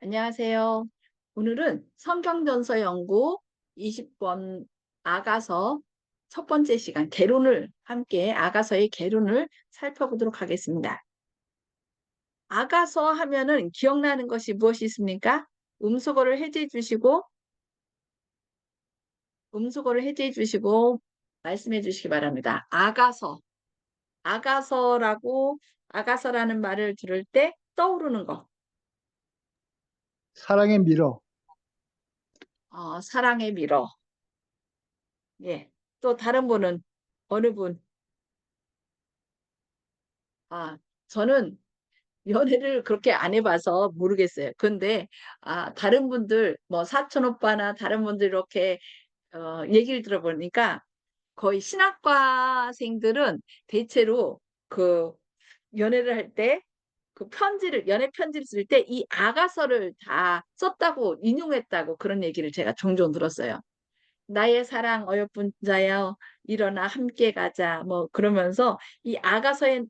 안녕하세요. 오늘은 성경전서 연구 20번 아가서 첫 번째 시간 개론을 함께 아가서의 개론을 살펴보도록 하겠습니다. 아가서 하면은 기억나는 것이 무엇이 있습니까? 음소거를 해제해 주시고 음소거를 해제해 주시고 말씀해 주시기 바랍니다. 아가서 아가서라고 아가서라는 말을 들을 때 떠오르는 것 사랑의 미러, 어, 사랑의 미러. 예. 또 다른 분은 어느 분? 아, 저는 연애를 그렇게 안 해봐서 모르겠어요. 근데 아, 다른 분들 뭐 사촌 오빠나 다른 분들 이렇게 어, 얘기를 들어보니까 거의 신학과생들은 대체로 그 연애를 할 때 그 편지를 연애 편지를 쓸 때 이 아가서를 다 썼다고 인용했다고 그런 얘기를 제가 종종 들었어요. 나의 사랑 어여쁜 자여 일어나 함께 가자 뭐 그러면서 이 아가서에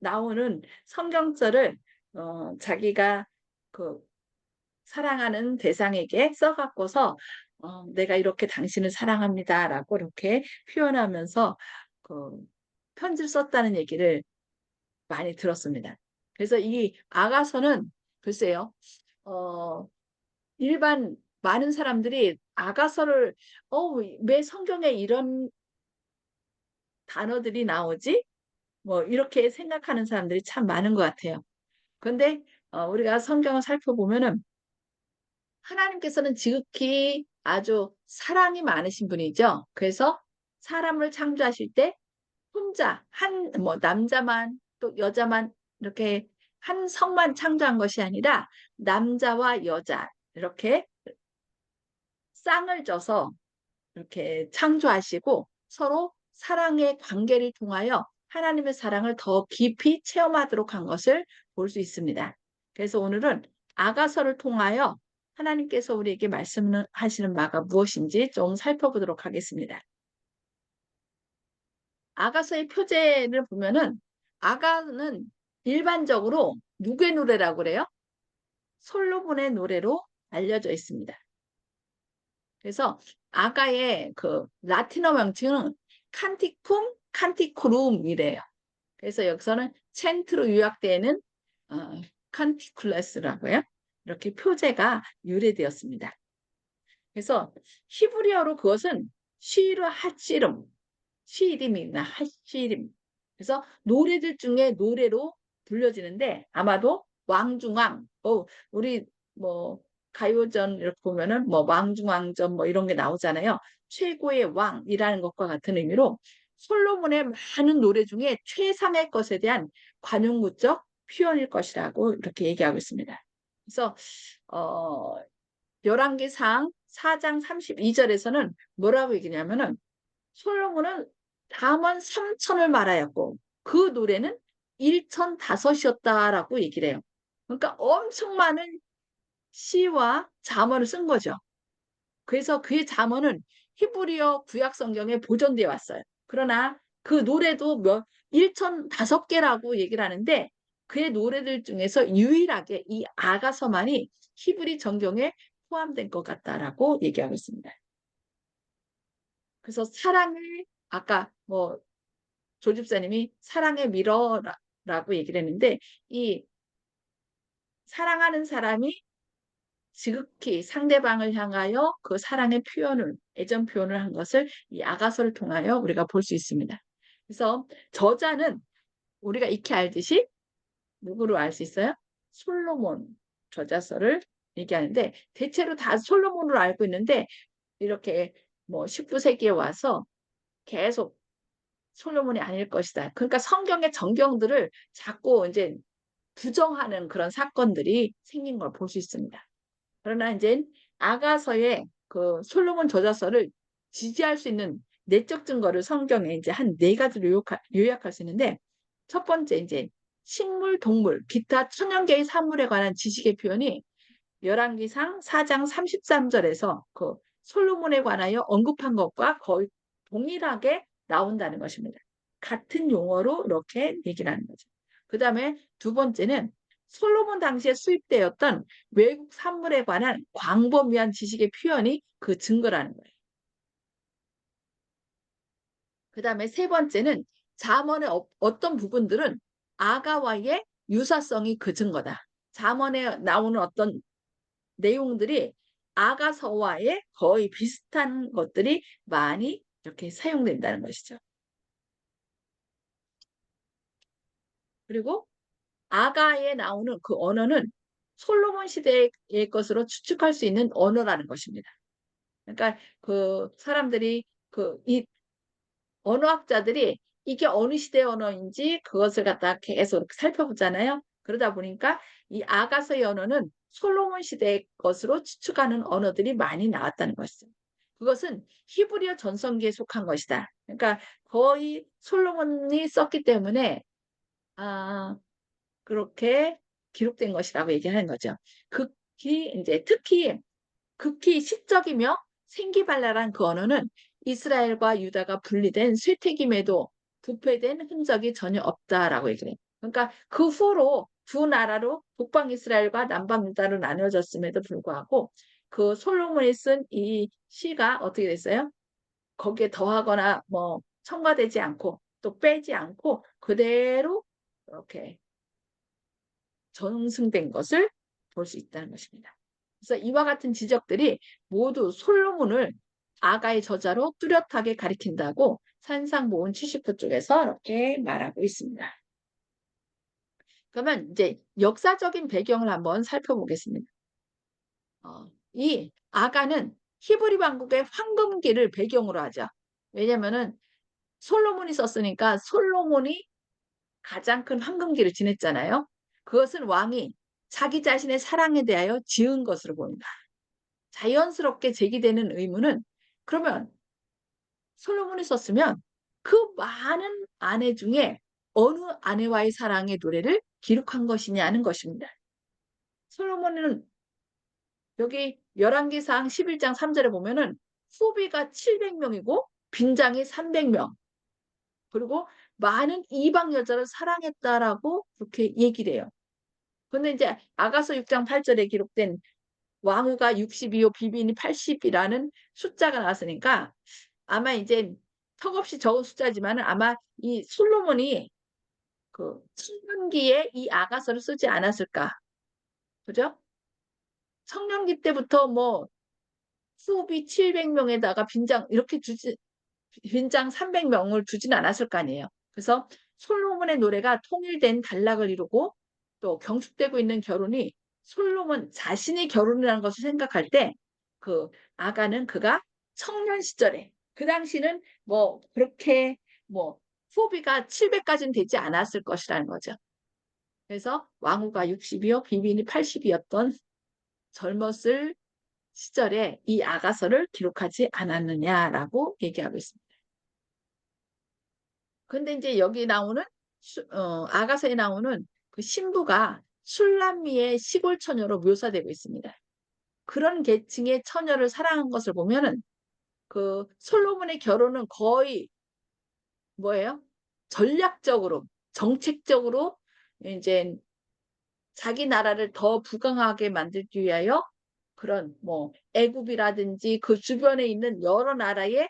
나오는 성경절을 어, 자기가 그 사랑하는 대상에게 써갖고서 어, 내가 이렇게 당신을 사랑합니다라고 이렇게 표현하면서 그 편지를 썼다는 얘기를 많이 들었습니다. 그래서 이 아가서는 글쎄요, 어, 일반 많은 사람들이 아가서를 어, 왜 성경에 이런 단어들이 나오지? 뭐 이렇게 생각하는 사람들이 참 많은 것 같아요. 그런데 어, 우리가 성경을 살펴보면은 하나님께서는 지극히 아주 사랑이 많으신 분이죠. 그래서 사람을 창조하실 때 혼자 한 뭐 남자만 또 여자만 이렇게 한 성만 창조한 것이 아니라 남자와 여자 이렇게 쌍을 져서 이렇게 창조하시고 서로 사랑의 관계를 통하여 하나님의 사랑을 더 깊이 체험하도록 한 것을 볼 수 있습니다. 그래서 오늘은 아가서를 통하여 하나님께서 우리에게 말씀하시는 바가 무엇인지 좀 살펴보도록 하겠습니다. 아가서의 표제를 보면은 아가는 일반적으로 누구의 노래라고 그래요? 솔로몬의 노래로 알려져 있습니다. 그래서 아가의 그 라틴어 명칭은 칸티쿰 칸티코룸이래요. 그래서 여기서는 챈트로 요약되는 어, 칸티쿨레스라고요. 이렇게 표제가 유래되었습니다. 그래서 히브리어로 그것은 시르 하시름, 시림이나 하시림. 그래서 노래들 중에 노래로 불려지는데 아마도 왕중왕, 어, 우리 뭐 가요전 이렇게 보면은 뭐 왕중왕전 뭐 이런 게 나오잖아요. 최고의 왕이라는 것과 같은 의미로 솔로몬의 많은 노래 중에 최상의 것에 대한 관용구적 표현일 것이라고 이렇게 얘기하고 있습니다. 그래서 어 열왕기상 4장 32절에서는 뭐라고 얘기냐면은 솔로몬은 담원 3천을 말하였고 그 노래는 1천 다섯이었다라고 얘기를 해요. 그러니까 엄청 많은 시와 잠언을 쓴 거죠. 그래서 그의 잠언은 히브리어 구약 성경에 보존되어 왔어요. 그러나 그 노래도 몇 1천 다섯 개라고 얘기를 하는데 그의 노래들 중에서 유일하게 이 아가서만이 히브리 정경에 포함된 것 같다라고 얘기하고 있습니다. 그래서 사랑을 아까 뭐 조집사님이 사랑의 미러 라고 얘기를 했는데 이 사랑하는 사람이 지극히 상대방을 향하여 그 사랑의 표현을 애정 표현을 한 것을 이 아가서를 통하여 우리가 볼 수 있습니다. 그래서 저자는 우리가 익히 알듯이 누구로 알 수 있어요? 솔로몬 저자서를 얘기하는데 대체로 다 솔로몬으로 알고 있는데 이렇게 뭐 19세기에 와서 계속 솔로몬이 아닐 것이다. 그러니까 성경의 정경들을 자꾸 이제 부정하는 그런 사건들이 생긴 걸 볼 수 있습니다. 그러나 이제 아가서의 그 솔로몬 저자서를 지지할 수 있는 내적 증거를 성경에 이제 한 네 가지로 요약할, 수 있는데 첫 번째 이제 식물, 동물, 기타 천연계의 사물에 관한 지식의 표현이 열왕기상 4장 33절에서 그 솔로몬에 관하여 언급한 것과 거의 동일하게 나온다는 것입니다. 같은 용어로 이렇게 얘기를 하는 거죠. 그 다음에 두 번째는 솔로몬 당시에 수입되었던 외국 산물에 관한 광범위한 지식의 표현이 그 증거라는 거예요. 그 다음에 세 번째는 잠언의 어, 어떤 부분들은 아가와의 유사성이 그 증거다. 잠언에 나오는 어떤 내용들이 아가서와의 거의 비슷한 것들이 많이 이렇게 사용된다는 것이죠. 그리고 아가에 나오는 그 언어는 솔로몬 시대의 것으로 추측할 수 있는 언어라는 것입니다. 그러니까 그 사람들이 그 이 언어학자들이 이게 어느 시대 언어인지 그것을 갖다 계속 살펴보잖아요. 그러다 보니까 이 아가서의 언어는 솔로몬 시대의 것으로 추측하는 언어들이 많이 나왔다는 것이죠. 그것은 히브리어 전성기에 속한 것이다. 그러니까 거의 솔로몬이 썼기 때문에 아, 그렇게 기록된 것이라고 얘기하는 거죠. 극히 이제 특히 극히 시적이며 생기발랄한 그 언어는 이스라엘과 유다가 분리된 쇠퇴김에도 부패된 흔적이 전혀 없다라고 얘기해요. 그러니까 그 후로 두 나라로 북방 이스라엘과 남방 유다로 나눠졌음에도 불구하고 그 솔로몬이 쓴 이 시가 어떻게 됐어요? 거기에 더하거나 뭐 첨가되지 않고 또 빼지 않고 그대로 이렇게 전승된 것을 볼 수 있다는 것입니다. 그래서 이와 같은 지적들이 모두 솔로몬을 아가의 저자로 뚜렷하게 가리킨다고 산상모은 70호 쪽에서 이렇게 말하고 있습니다. 그러면 이제 역사적인 배경을 한번 살펴보겠습니다. 어, 이 아가는 히브리 왕국의 황금기를 배경으로 하죠. 왜냐면은 솔로몬이 썼으니까 솔로몬이 가장 큰 황금기를 지냈잖아요. 그것은 왕이 자기 자신의 사랑에 대하여 지은 것으로 보인다. 자연스럽게 제기되는 의문은 그러면 솔로몬이 썼으면 그 많은 아내 중에 어느 아내와의 사랑의 노래를 기록한 것이냐는 것입니다. 솔로몬은 여기 열왕기상 11장 3절에 보면은 후비가 700명이고 빈장이 300명 그리고 많은 이방 여자를 사랑했다라고 그렇게 얘기를 해요. 근데 이제 아가서 6장 8절에 기록된 왕후가 62요 비빈이 80이라는 숫자가 나왔으니까 아마 이제 턱없이 적은 숫자지만 아마 이 솔로몬이 그 청년기에 이 아가서를 쓰지 않았을까 그죠? 청년기 때부터 뭐 수비 700명에다가 빈장 이렇게 주지 빈장 300명을 주진 않았을 거 아니에요. 그래서 솔로몬의 노래가 통일된 단락을 이루고 또 경축되고 있는 결혼이 솔로몬 자신의 결혼이라는 것을 생각할 때 그 아가는 그가 청년 시절에 그 당시는 뭐 그렇게 뭐 소비가 700까지는 되지 않았을 것이라는 거죠. 그래서 왕후가 60이요 비빈이 80이었던 젊었을 시절에 이 아가서를 기록하지 않았느냐라고 얘기하고 있습니다. 근데 이제 여기 나오는 어, 아가서에 나오는 그 신부가 술람미의 시골 처녀로 묘사되고 있습니다. 그런 계층의 처녀를 사랑한 것을 보면은 그 솔로몬의 결혼은 거의 뭐예요? 전략적으로 정책적으로 이제 자기 나라를 더 부강하게 만들기 위하여 그런 뭐 애굽이라든지 그 주변에 있는 여러 나라의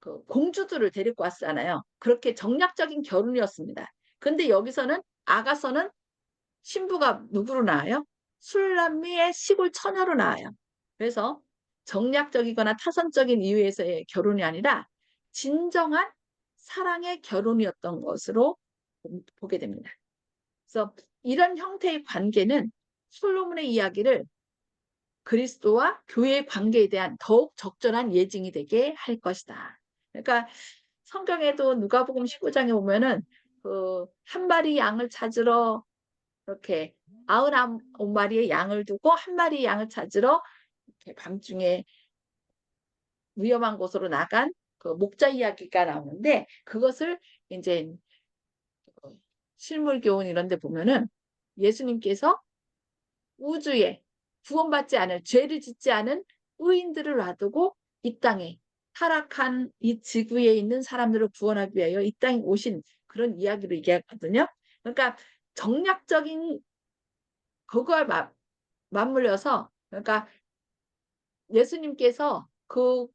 그 공주들을 데리고 왔잖아요. 그렇게 정략적인 결혼이었습니다. 근데 여기서는 아가서는 신부가 누구로 나와요? 술람미의 시골 처녀로 나와요. 그래서 정략적이거나 타선적인 이유에서의 결혼이 아니라 진정한 사랑의 결혼이었던 것으로 보게 됩니다. 그래서 이런 형태의 관계는 솔로몬의 이야기를 그리스도와 교회의 관계에 대한 더욱 적절한 예증이 되게 할 것이다. 그러니까 성경에도 누가복음 19장에 보면은 그 한 마리 양을 찾으러 이렇게 아흔아홉 마리의 양을 두고 한 마리 양을 찾으러 이렇게 밤중에 위험한 곳으로 나간 그 목자 이야기가 나오는데 그것을 이제 실물 교훈 이런 데 보면은 예수님께서 우주에 구원받지 않을 죄를 짓지 않은 의인들을 놔두고 이 땅에 타락한 이 지구에 있는 사람들을 구원하기 위하여 이 땅에 오신 그런 이야기로 얘기하거든요. 그러니까 정략적인 그거에 맞, 맞물려서 그러니까 예수님께서 그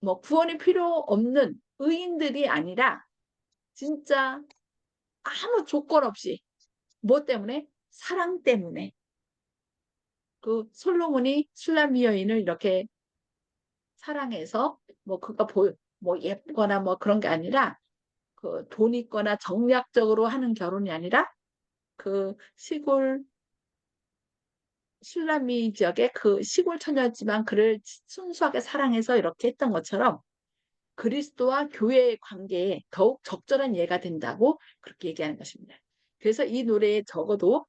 뭐 구원이 필요 없는 의인들이 아니라 진짜 아무 조건 없이. 뭐 때문에? 사랑 때문에. 그 솔로몬이 술람 여인을 이렇게 사랑해서 뭐 그가 뭐 예쁘거나 뭐 그런 게 아니라 그 돈 있거나 정략적으로 하는 결혼이 아니라 그 시골 술라미 지역의 그 시골 처녀였지만 그를 순수하게 사랑해서 이렇게 했던 것처럼 그리스도와 교회의 관계에 더욱 적절한 예가 된다고 그렇게 얘기하는 것입니다. 그래서 이 노래에 적어도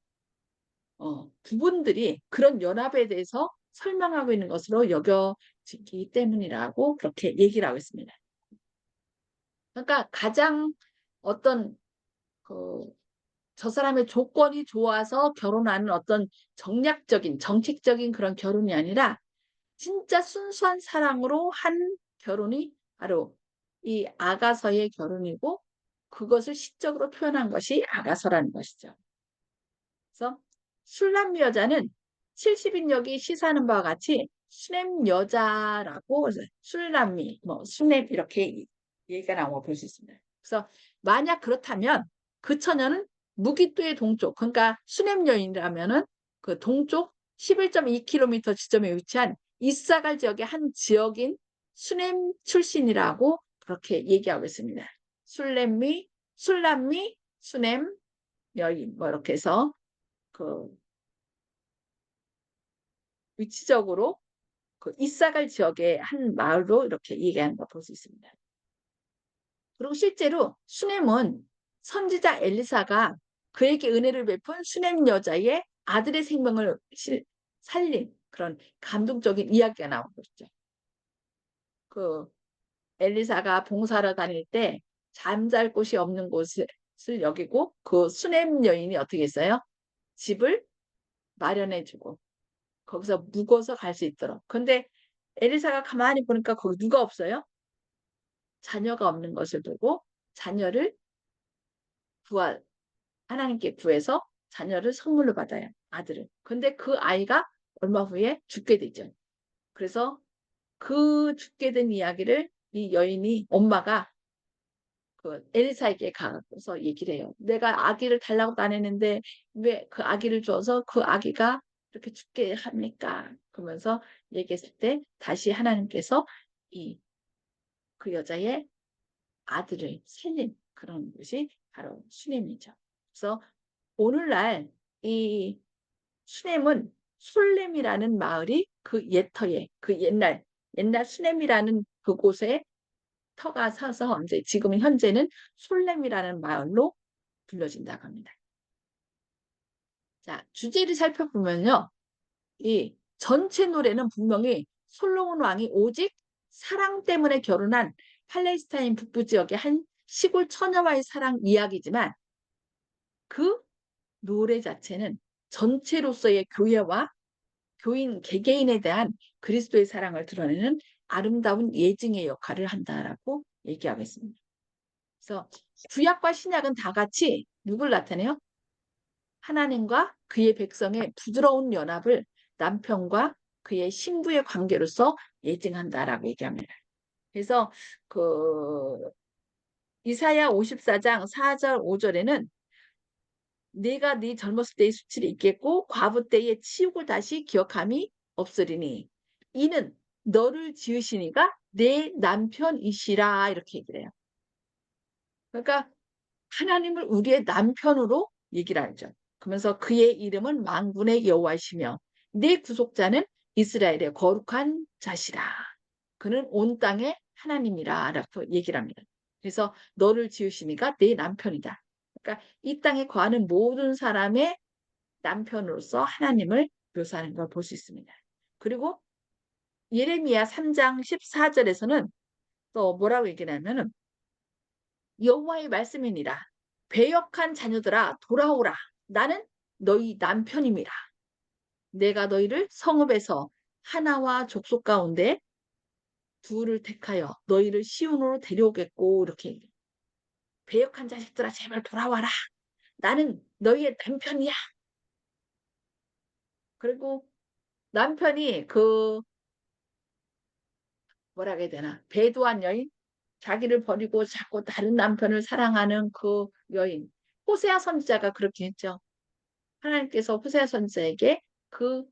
어, 부분들이 그런 연합에 대해서 설명하고 있는 것으로 여겨지기 때문이라고 그렇게 얘기를 하고 있습니다. 그러니까 가장 어떤 그 저 사람의 조건이 좋아서 결혼하는 어떤 정략적인 정책적인 그런 결혼이 아니라 진짜 순수한 사랑으로 한 결혼이 바로 이 아가서의 결혼이고 그것을 시적으로 표현한 것이 아가서라는 것이죠. 그래서 술람 여자는 70인역이 시사하는 바와 같이 수냄 여자라고 술람미, 뭐 수냄 이렇게 얘기가 나온 거볼수 있습니다. 그래서 만약 그렇다면 그 처녀는 무기토의 동쪽, 그러니까 수냄 여인이라면은 그 동쪽 11.2km 지점에 위치한 이사갈 지역의 한 지역인 수냄 출신이라고 그렇게 얘기하고 있습니다. 술렘미, 술람미, 수냄 여인 뭐 이렇게 해서 그 위치적으로 그 이사갈 지역의 한 마을로 이렇게 얘기하는 걸 볼 수 있습니다. 그리고 실제로 수넴은 선지자 엘리사가 그에게 은혜를 베푼 수넴 여자의 아들의 생명을 살린 그런 감동적인 이야기가 나온 것이죠. 그 엘리사가 봉사를 다닐 때 잠잘 곳이 없는 곳을 여기고 그 수넴 여인이 어떻게 했어요? 집을 마련해주고 거기서 묵어서 갈 수 있도록. 근데 엘리사가 가만히 보니까 거기 누가 없어요? 자녀가 없는 것을 보고 자녀를 구할 하나님께 구해서 자녀를 선물로 받아요. 아들을. 근데 그 아이가 얼마 후에 죽게 되죠. 그래서 그 죽게 된 이야기를 이 여인이 엄마가 그 엘리사에게 가서 얘기를 해요. 내가 아기를 달라고 다녔는데 왜 그 아기를 줘서 그 아기가 이렇게 죽게 합니까? 그러면서 얘기했을 때 다시 하나님께서 이 그 여자의 아들을 살린 그런 것이 바로 수냄이죠. 그래서 오늘날 이 수냄은 솔렘이라는 마을이 그 옛터에 그 옛날 옛날 수냄이라는 그곳에 터가 서서 이제 지금 현재는 솔렘이라는 마을로 불려진다고 합니다. 자, 주제를 살펴보면요. 이 전체 노래는 분명히 솔로몬 왕이 오직 사랑 때문에 결혼한 팔레스타인 북부 지역의 한 시골 처녀와의 사랑 이야기지만 그 노래 자체는 전체로서의 교회와 교인 개개인에 대한 그리스도의 사랑을 드러내는 아름다운 예증의 역할을 한다라고 얘기하고 있습니다. 그래서 구약과 신약은 다 같이 누굴 나타내요? 하나님과 그의 백성의 부드러운 연합을 남편과 그의 신부의 관계로서 예증한다라고 얘기합니다. 그래서 그 이사야 54장 4절 5절에는 내가 네 젊었을 때의 수치를 잊겠고 과부 때의 치욕을 다시 기억함이 없으리니 이는 너를 지으시니가 내 남편이시라 이렇게 얘기를 해요. 그러니까 하나님을 우리의 남편으로 얘기를 하죠. 그러면서 그의 이름은 망군의 여호와시며 내 구속자는 이스라엘의 거룩한 자시라. 그는 온 땅의 하나님이라 라고 얘기를 합니다. 그래서 너를 지으시니가 내 남편이다. 그러니까 이 땅에 거하는 모든 사람의 남편으로서 하나님을 묘사하는 걸 볼 수 있습니다. 그리고 예레미야 3장 14절에서는 또 뭐라고 얘기하냐면은 여호와의 말씀이니라. 배역한 자녀들아 돌아오라. 나는 너희 남편임이라. 내가 너희를 성읍에서 하나와 족속 가운데 둘을 택하여 너희를 시온으로 데려오겠고 이렇게 배역한 자식들아 제발 돌아와라. 나는 너희의 남편이야. 그리고 남편이 그 뭐라 해야 되나? 배도한 여인? 자기를 버리고 자꾸 다른 남편을 사랑하는 그 여인. 호세아 선지자가 그렇게 했죠. 하나님께서 호세아 선지자에게 그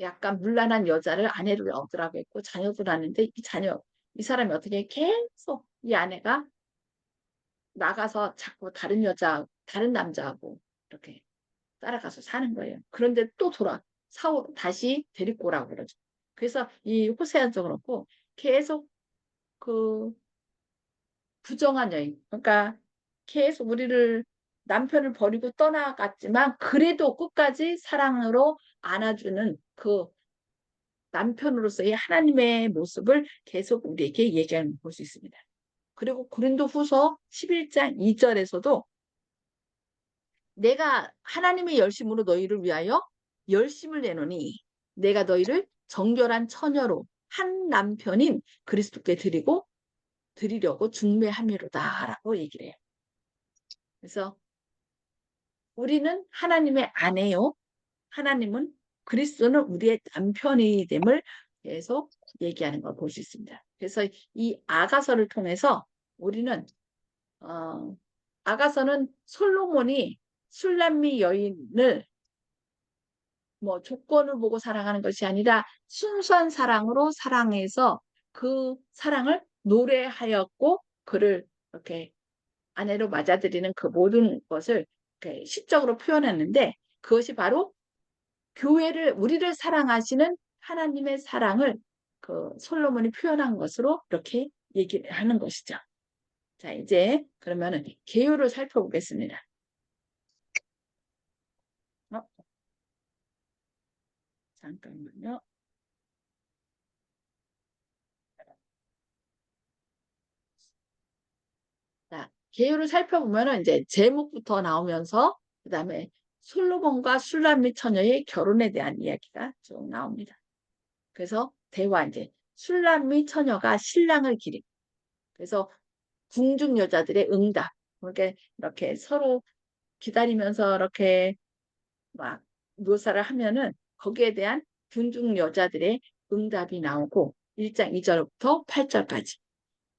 약간 물란한 여자를 아내로 얻으라고 했고 자녀도 낳는데 이 자녀 이 사람이 어떻게 계속 이 아내가 나가서 자꾸 다른 여자 다른 남자하고 이렇게 따라가서 사는 거예요. 그런데 또 돌아 사오 다시 데리고 오라고 그러죠. 그래서 이 호세아도 그렇고 계속 그 부정한 여인 그러니까 계속 우리를 남편을 버리고 떠나갔지만 그래도 끝까지 사랑으로 안아주는 그 남편으로서의 하나님의 모습을 계속 우리에게 얘기하는 볼수 있습니다. 그리고 고린도 후서 11장 2절에서도 내가 하나님의 열심으로 너희를 위하여 열심을 내노니 내가 너희를 정결한 처녀로 한 남편인 그리스도께 드리고 드리려고 중매함이로다라고 얘기를 해요. 그래서 우리는 하나님의 아내요. 하나님은 그리스도는 우리의 남편이 됨을 계속 얘기하는 걸 볼 수 있습니다. 그래서 이 아가서를 통해서 우리는 어, 아가서는 솔로몬이 술람미 여인을 뭐 조건을 보고 사랑하는 것이 아니라 순수한 사랑으로 사랑해서 그 사랑을 노래하였고 그를 이렇게 아내로 맞아들이는 그 모든 것을 이렇게 시적으로 표현했는데 그것이 바로 교회를 우리를 사랑하시는 하나님의 사랑을 그 솔로몬이 표현한 것으로 이렇게 얘기를 하는 것이죠. 자, 이제 그러면은 개요를 살펴보겠습니다. 어? 잠깐만요. 자, 개요를 살펴보면은 이제 제목부터 나오면서 그 다음에 솔로몬과 술람미 처녀의 결혼에 대한 이야기가 쭉 나옵니다. 그래서 대화 이제 술람미 처녀가 신랑을 기리. 그래서 궁중 여자들의 응답. 이렇게 이렇게 서로 기다리면서 이렇게 막 묘사를 하면은 거기에 대한 궁중 여자들의 응답이 나오고 1장 2절부터 8절까지.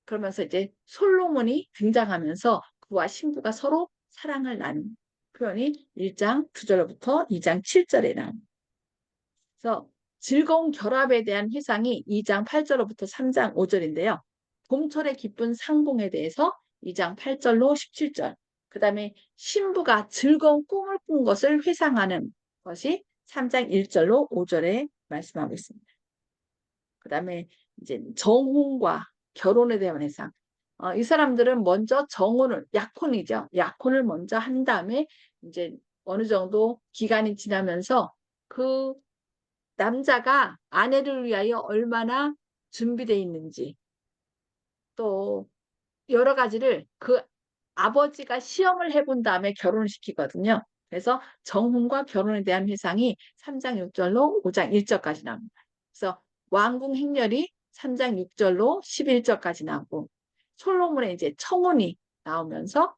그러면서 이제 솔로몬이 등장하면서 그와 신부가 서로 사랑을 나눈 표현이 1장 9절부터 2장 7절에 나옵니다. 그래서 즐거운 결합에 대한 회상이 2장 8절부터 3장 5절인데요. 봄철의 기쁜 상봉에 대해서 2장 8절로 17절. 그 다음에 신부가 즐거운 꿈을 꾼 것을 회상하는 것이 3장 1절로 5절에 말씀하고 있습니다. 그 다음에 이제 정혼과 결혼에 대한 회상. 어, 이 사람들은 먼저 정혼을, 약혼이죠. 약혼을 먼저 한 다음에 이제 어느 정도 기간이 지나면서 그 남자가 아내를 위하여 얼마나 준비되어 있는지 또 여러 가지를 그 아버지가 시험을 해본 다음에 결혼을 시키거든요. 그래서 정혼과 결혼에 대한 회상이 3장 6절로 5장 1절까지 나옵니다. 그래서 왕궁 행렬이 3장 6절로 11절까지 나오고 솔로몬의 이제 청혼이 나오면서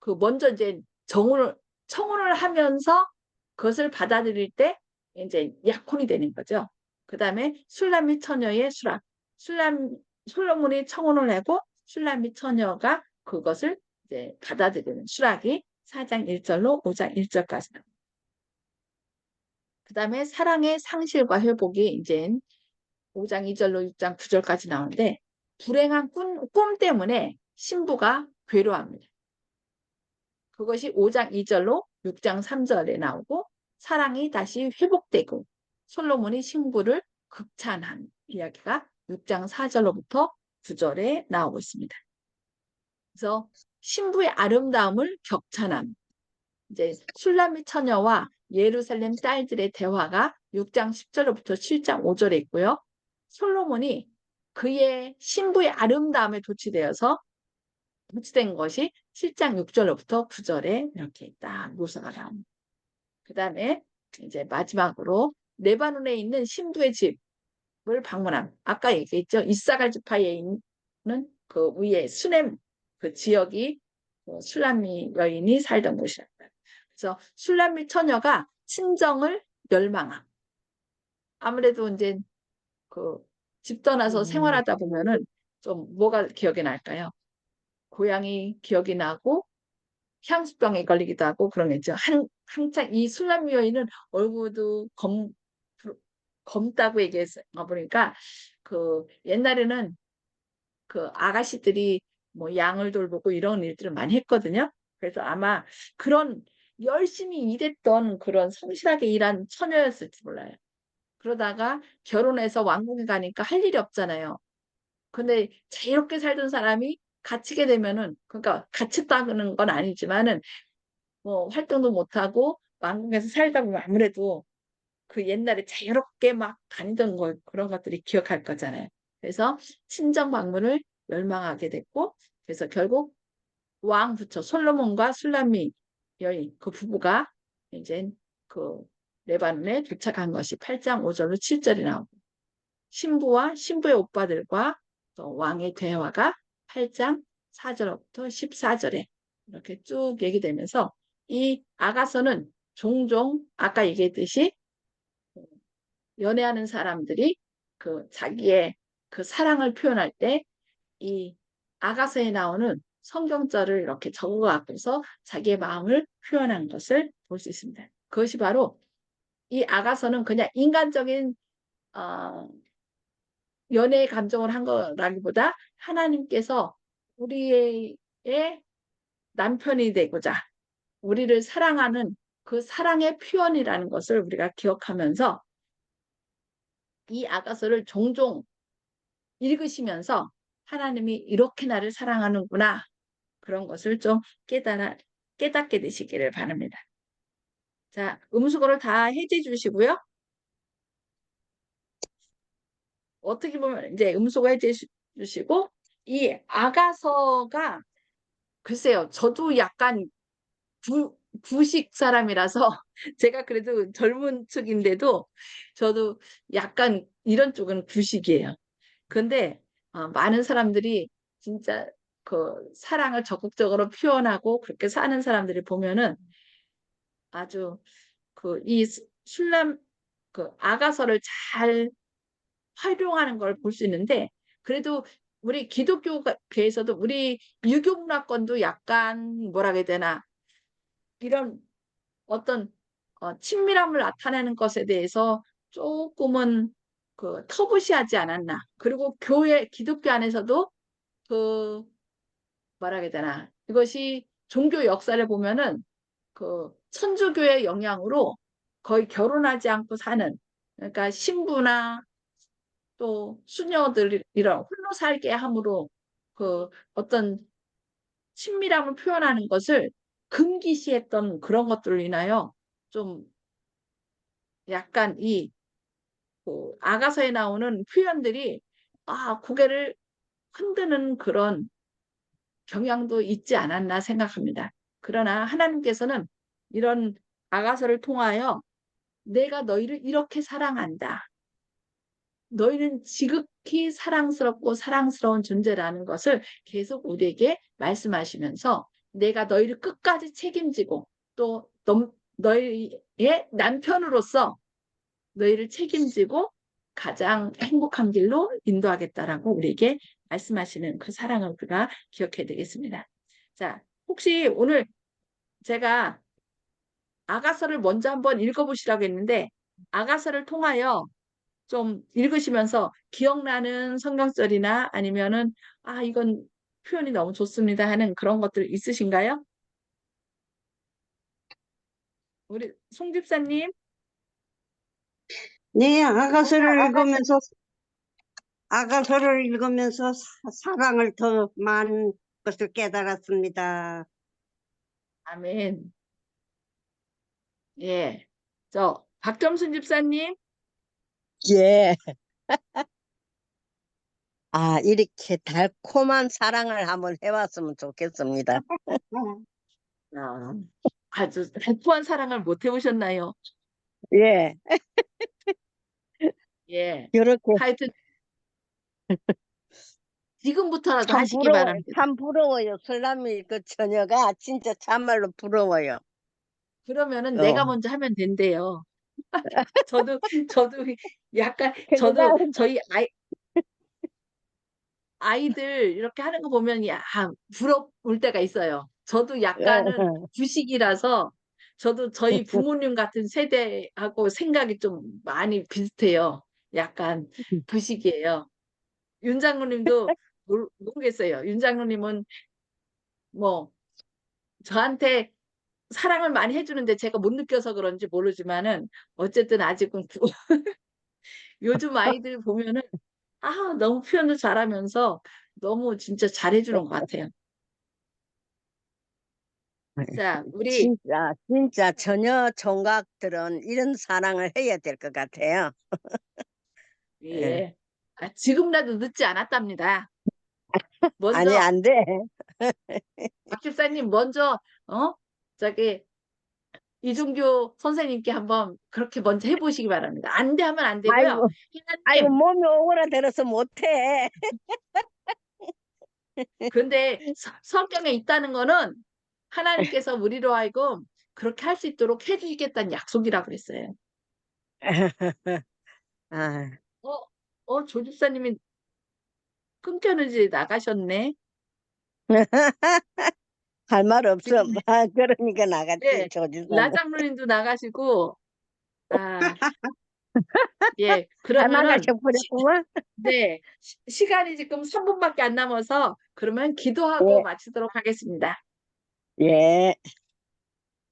그 먼저 이제 정혼을 청혼을 하면서 그것을 받아들일 때 이제 약혼이 되는 거죠. 그 다음에 술람미 처녀의 수락. 술람 솔로몬이 청혼을 하고 술람미 처녀가 그것을 이제 받아들이는 수락이 4장 1절로 5장 1절까지 나옵니다. 그 다음에 사랑의 상실과 회복이 이제 5장 2절로 6장 9절까지 나오는데 불행한 꿈, 꿈 때문에 신부가 괴로워합니다. 그것이 5장 2절로 6장 3절에 나오고 사랑이 다시 회복되고 솔로몬이 신부를 극찬한 이야기가 6장 4절로부터 9절에 나오고 있습니다. 그래서 신부의 아름다움을 격찬함. 이제 술람미 처녀와 예루살렘 딸들의 대화가 6장 10절로부터 7장 5절에 있고요. 솔로몬이 그의 신부의 아름다움에 도취되어서 도취된 것이 7장 6절로부터 9절에 이렇게 딱 묘사가 나옵니다. 그 다음에 이제 마지막으로 레바논에 있는 신부의 집을 방문함. 아까 얘기했죠. 이사갈 지파에 있는 그 위에 수넴 그 지역이 그 술람미 여인이 살던 곳이랍니다. 그래서 술람미 처녀가 친정을 열망함. 아무래도 이제 그 집 떠나서 음. 생활하다 보면은 좀 뭐가 기억이 날까요? 고향이 기억이 나고 향수병에 걸리기도 하고 그런 게 있죠. 한, 한창 이 술람 여인은 얼굴도 검, 검다고 얘기했어. 보니까 그 옛날에는 그 아가씨들이 뭐 양을 돌보고 이런 일들을 많이 했거든요. 그래서 아마 그런 열심히 일했던 그런 성실하게 일한 처녀였을지 몰라요. 그러다가 결혼해서 왕궁에 가니까 할 일이 없잖아요. 근데 자유롭게 살던 사람이 갇히게 되면은 그러니까 갇혔다는 건 아니지만은 뭐 활동도 못하고 왕궁에서 살다 보면 아무래도 그 옛날에 자유롭게 막 다니던 걸 그런 것들이 기억할 거잖아요. 그래서 친정 방문을 멸망하게 됐고 그래서 결국 왕 부처 솔로몬과 술람미 여인 그 부부가 이제 그 레바논에 도착한 것이 8장 5절로 7절이 나오고 신부와 신부의 오빠들과 또 왕의 대화가 8장 4절부터 14절에 이렇게 쭉 얘기되면서 이 아가서는 종종 아까 얘기했듯이 연애하는 사람들이 그 자기의 그 사랑을 표현할 때 이 아가서에 나오는 성경절을 이렇게 적어 갖고서 자기의 마음을 표현한 것을 볼 수 있습니다. 그것이 바로 이 아가서는 그냥 인간적인 어, 연애의 감정을 한 거라기보다 하나님께서 우리의 남편이 되고자 우리를 사랑하는 그 사랑의 표현이라는 것을 우리가 기억하면서 이 아가서를 종종 읽으시면서 하나님이 이렇게 나를 사랑하는구나 그런 것을 좀 깨달아 깨닫게 되시기를 바랍니다. 자, 음수거를 다 해제 주시고요. 어떻게 보면 이제 음소거 해제 주시고 이 아가서가 글쎄요. 저도 약간 부, 부식 사람이라서 제가 그래도 젊은 축인데도 저도 약간 이런 쪽은 부식이에요. 근데 어, 많은 사람들이 진짜 그 사랑을 적극적으로 표현하고 그렇게 사는 사람들이 보면은 아주 그 이 술람 그 아가서를 잘 활용하는 걸 볼 수 있는데 그래도 우리 기독교계에서도 우리 유교 문화권도 약간 뭐라 해야 되나 이런 어떤 어, 친밀함을 나타내는 것에 대해서 조금은 그 터부시하지 않았나. 그리고 교회 기독교 안에서도 그 뭐라 해야 되나 이것이 종교 역사를 보면은 그 천주교의 영향으로 거의 결혼하지 않고 사는 그러니까 신부나 또 수녀들 이런 홀로 살게 함으로 그 어떤 친밀함을 표현하는 것을 금기시했던 그런 것들로 인하여 좀 약간 이 그 아가서에 나오는 표현들이 아 고개를 흔드는 그런 경향도 있지 않았나 생각합니다. 그러나 하나님께서는 이런 아가서를 통하여 내가 너희를 이렇게 사랑한다. 너희는 지극히 사랑스럽고 사랑스러운 존재라는 것을 계속 우리에게 말씀하시면서 내가 너희를 끝까지 책임지고 또 너희의 남편으로서 너희를 책임지고 가장 행복한 길로 인도하겠다라고 우리에게 말씀하시는 그 사랑을 우리가 기억해야 되겠습니다. 자, 혹시 오늘 제가 아가서를 먼저 한번 읽어보시라고 했는데 아가서를 통하여 좀 읽으시면서 기억나는 성경절이나 아니면은 아 이건 표현이 너무 좋습니다 하는 그런 것들 있으신가요? 우리 송 집사님 네, 아가서를 읽으면서 아가서를 읽으면서 사- 사랑을 더 많은 것을 깨달았습니다. 아멘. 예. 저 박점순 집사님 예. 아, 이렇게 달콤한 사랑을 한번 해봤으면 좋겠습니다. 아, 아주 달콤한 사랑을 못 해보셨나요? 예, 예. 이렇게 하여튼 지금부터라도 참 하시기 부러워요. 바랍니다. 참 부러워요. 설남이 그 처녀가 진짜 참말로 부러워요. 그러면은 내가 어. 먼저 하면 된대요. 저도 저도 약간 저도 저희 아이 아이들 이렇게 하는 거 보면 야 부러울 때가 있어요. 저도 약간은 구식이라서 저도 저희 부모님 같은 세대하고 생각이 좀 많이 비슷해요. 약간 구식이에요. 윤 장로님도 모르, 모르겠어요. 윤 장로님은 뭐 저한테 사랑을 많이 해주는데 제가 못 느껴서 그런지 모르지만은 어쨌든 아직은 구- 요즘 아이들 보면은 아 너무 표현을 잘하면서 너무 진짜 잘해주는 것 같아요. 자 우리 진짜 진짜 처녀 총각들은 이런 사랑을 해야 될 것 같아요. 예. 아, 지금이라도 늦지 않았답니다. 먼저 아니 안 돼. 박 집사님 먼저 어 저기 이중교 선생님께 한번 그렇게 먼저 해보시기 바랍니다. 안 돼 하면 안 되고요. 아이고, 아이고 몸이 오그라들어서 못해. 근데 서- 성경에 있다는 거는 하나님께서 우리로 하여금 그렇게 할 수 있도록 해주시겠다는 약속이라고 그랬어요. 아, 어, 어, 조 집사님이 끊겼는지 나가셨네. 할 말 없어. 지금 아, 그러니까 나갔지 네, 조지사. 라장로님도 나가시고, 아, 예, 다 그러면은 나가셔버렸구만. 네, 시, 시간이 지금 3분밖에 안 남아서 그러면 기도하고 예. 마치도록 하겠습니다. 예.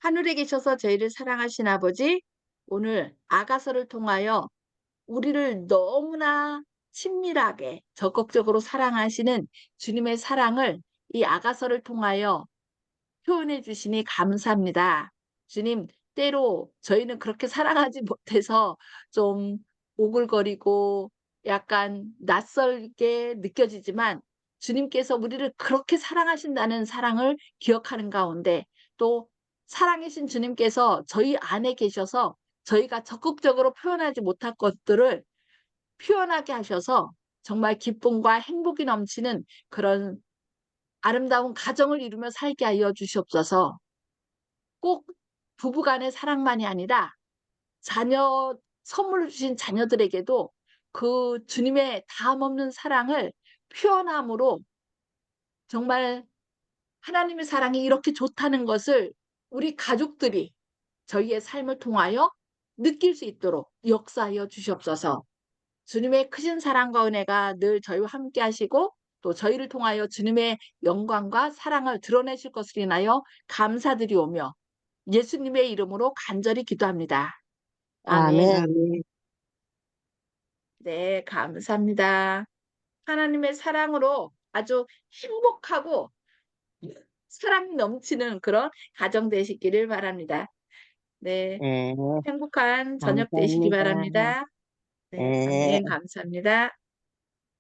하늘에 계셔서 저희를 사랑하신 아버지, 오늘 아가서를 통하여 우리를 너무나 친밀하게 적극적으로 사랑하시는 주님의 사랑을 이 아가서를 통하여 표현해 주시니 감사합니다. 주님, 때로 저희는 그렇게 사랑하지 못해서 좀 오글거리고 약간 낯설게 느껴지지만 주님께서 우리를 그렇게 사랑하신다는 사랑을 기억하는 가운데 또 사랑이신 주님께서 저희 안에 계셔서 저희가 적극적으로 표현하지 못할 것들을 표현하게 하셔서 정말 기쁨과 행복이 넘치는 그런 아름다운 가정을 이루며 살게 하여 주시옵소서. 꼭 부부간의 사랑만이 아니라 자녀 선물로 주신 자녀들에게도 그 주님의 다음 없는 사랑을 표현함으로 정말 하나님의 사랑이 이렇게 좋다는 것을 우리 가족들이 저희의 삶을 통하여 느낄 수 있도록 역사하여 주시옵소서. 주님의 크신 사랑과 은혜가 늘 저희와 함께 하시고 또 저희를 통하여 주님의 영광과 사랑을 드러내실 것을 인하여 감사드리오며 예수님의 이름으로 간절히 기도합니다. 아멘. 아멘. 네, 감사합니다. 하나님의 사랑으로 아주 행복하고 사랑이 넘치는 그런 가정 되시기를 바랍니다. 네, 예. 행복한 저녁 되시기 감사합니다. 바랍니다. 네, 예. 아멘. 감사합니다.